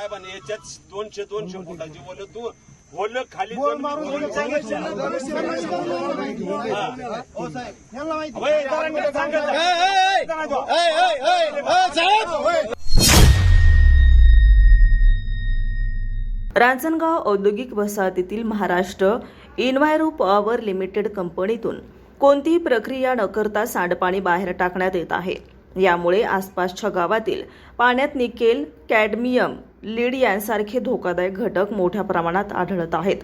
साहेबांनी याच्यात दोनशे दोनशे फुटाची ओलं तू ओलं खाली बोल. हो. साहेब. रांजणगाव औद्योगिक वसाहतीतील महाराष्ट्र इन्व्हायरो पॉवर लिमिटेड कंपनीतून कोणतीही प्रक्रिया न करता सांडपाणी बाहेर टाकण्यात येत आहे. यामुळे आसपासच्या गावातील पाण्यात निकेल कॅडमियम लीड यांसारखे धोकादायक घटक मोठ्या प्रमाणात आढळत आहेत.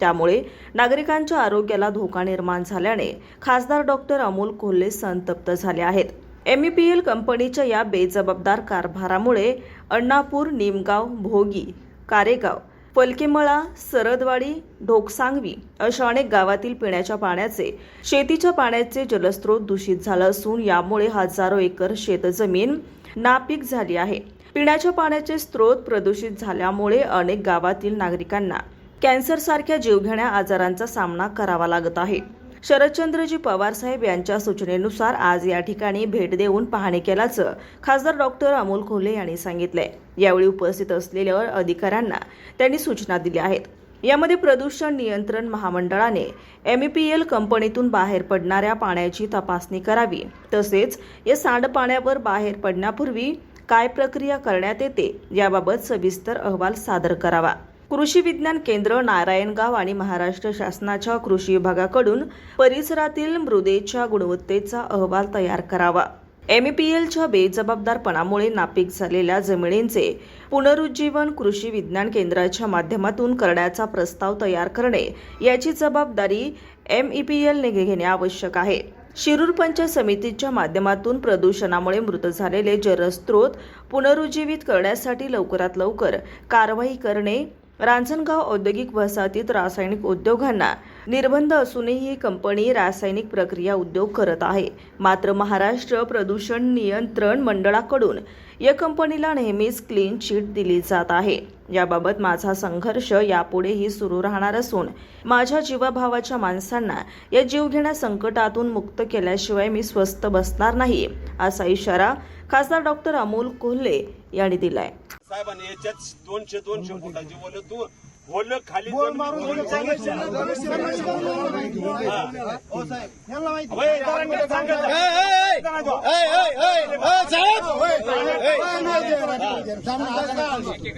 त्यामुळे नागरिकांच्या आरोग्याला धोका निर्माण झाल्याने खासदार डॉक्टर अमोल कोल्हे संतप्त झाले आहेत. एम ई पी एल कंपनीच्या या बेजबाबदार कारभारामुळे अण्णापूर निमगाव भोगी कारेगाव फलकेमळा सरदवाडी ढोकसांगवी अशा अनेक गावातील पिण्याच्या पाण्याचे शेतीच्या पाण्याचे जलस्रोत दूषित झालं असून यामुळे हजारो एकर शेतजमीन नापीक झाली आहे. पिण्याच्या पाण्याचे स्रोत प्रदूषित झाल्यामुळे अनेक गावातील नागरिकांना कॅन्सरसारख्या जीवघेण्या आजारांचा सामना करावा लागत आहे. शरदचंद्रजी पवार साहेब यांच्या सूचनेनुसार आज या ठिकाणी भेट देऊन पाहणी केल्याचं खासदार डॉक्टर अमोल खोले यांनी सांगितलंय. यावेळी उपस्थित असलेल्या अधिकाऱ्यांना त्यांनी सूचना दिल्या आहेत. यामध्ये प्रदूषण नियंत्रण महामंडळाने एमईपीएल कंपनीतून बाहेर पडणाऱ्या पाण्याची तपासणी करावी. तसेच या सांडपाण्यावर बाहेर पडण्यापूर्वी काय प्रक्रिया करण्यात येते याबाबत सविस्तर अहवाल सादर करावा. कृषी विज्ञान केंद्र नारायणगाव आणि महाराष्ट्र शासनाच्या कृषी विभागाकडून परिसरातील मृदेच्या गुणवत्तेचा अहवाल तयार करावा. एमईपीएलच्या बेजबाबदारपणामुळे नापीक झालेल्या जमिनींचे पुनरुज्जीवन कृषी विज्ञान केंद्राच्या माध्यमातून करण्याचा प्रस्ताव तयार करणे याची जबाबदारी एमईपीएलने घेणे आवश्यक आहे. शिरूर पंचायत समितीच्या माध्यमातून प्रदूषणामुळे मृत झालेले जलस्रोत पुनरुज्जीवित करण्यासाठी लवकरात लवकर कारवाई करणे रांजणगाव औद्योगिक वसाहतीत रासायनिक उद्योगांना निर्बंध असूनही ही कंपनी रासायनिक प्रक्रिया उद्योग करत आहे. मात्र महाराष्ट्र प्रदूषण नियंत्रण मंडळाकडून या कंपनीला नेहमीच क्लीन चिट दिली जात आहे याबाबत माझा संघर्ष यापुढेही सुरू राहणार असून माझ्या जीवाभावाच्या माणसांना या जीवघेण्या संकटातून मुक्त केल्याशिवाय मी स्वस्थ बसणार नाही असा इशारा खासदार डॉक्टर अमोल कोल्हे यांनी दिलाय साहेबांनी याच्यात दोनशे दोनशे फुटाची ओलं तू ओलं खाली बोल मारून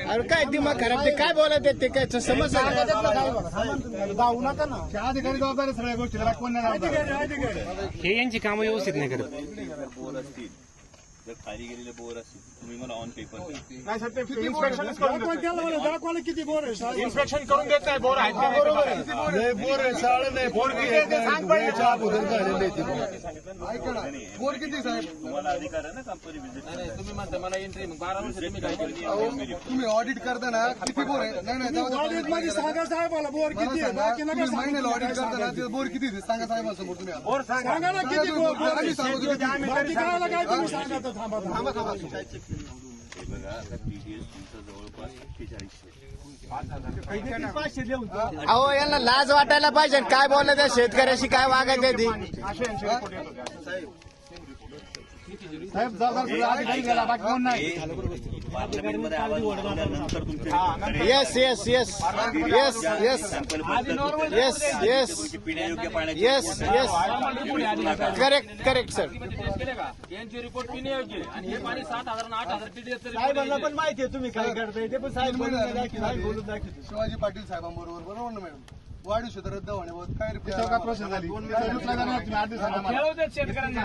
अरे काय दिमाग खराब ते काय बोलत आहेत ते काय समज जाऊ नका ना अधिकारी जबाबदारी सगळ्या गोष्टी कोण हे यांची कामं व्यवस्थित नाही करत. जर खाली गेलेले बोर असतील तुम्ही मला ऑन पेपर नाही ते करून दाखवायला किती बोर आहे साहेब? इन्स्पेक्शन करून देत नाही बोर आहेत का नाही बरोबर. आहे. बोर आहे साळ नाही बोर किती आहे ते सांग पाहिजे. अगोदर झालेले आहे ते बोर. ऐका ना बोर किती साहेब तुम्हाला अधिकार आहे ना कंपनी व्हिजिट तुम्ही ऑडिट करताना किती बोर आहे नाही नाही जाऊ दे. ऑडिटमध्ये सांगा साहेबाला बोर मला किती आहे सांगा, बाकी नका तुम्ही महिन्याला सांगू. ऑडिट करताना ते बोर किती आहे? सांगा साहेबांसमोर तुम्ही आता. सांगा ना किती बोर बोर आहे. तुम्ही किती. बाकी काय तुम्ही सांगा तर थांबा थांबा. थांबा हे बघा आता टीडीएस तुमचं जवळपास अठ्ठेचाळीसशे अहो यांना लाज वाटायला पाहिजे. काय बोलत आहे शेतकऱ्याशी काय वागत आहे ती? साहेब जबाबदार गेला बाकी कोण नाही? पार्लमेंटमध्ये आवाज उठवल्यानंतर तुमचे yes yes yes yes yes yes yes पिण्यायोग्य पाण्याची yes yes correct correct sir यांची रिपोर्ट पिण्यायोग्य. आणि हे पाणी सात हजार आठ हजार साहेबांना. पण माहिती आहे तुम्ही काय करताय. ते पण साहेब बोलून दाखवतील. शिवाजी पाटील साहेबांबरोबर बरोबर ना मॅडम वाढीव क्षेत्र रद्द होण्याबाबत काय काय प्रोसेस झाली? आठ दिवसांना शेतकऱ्यांना.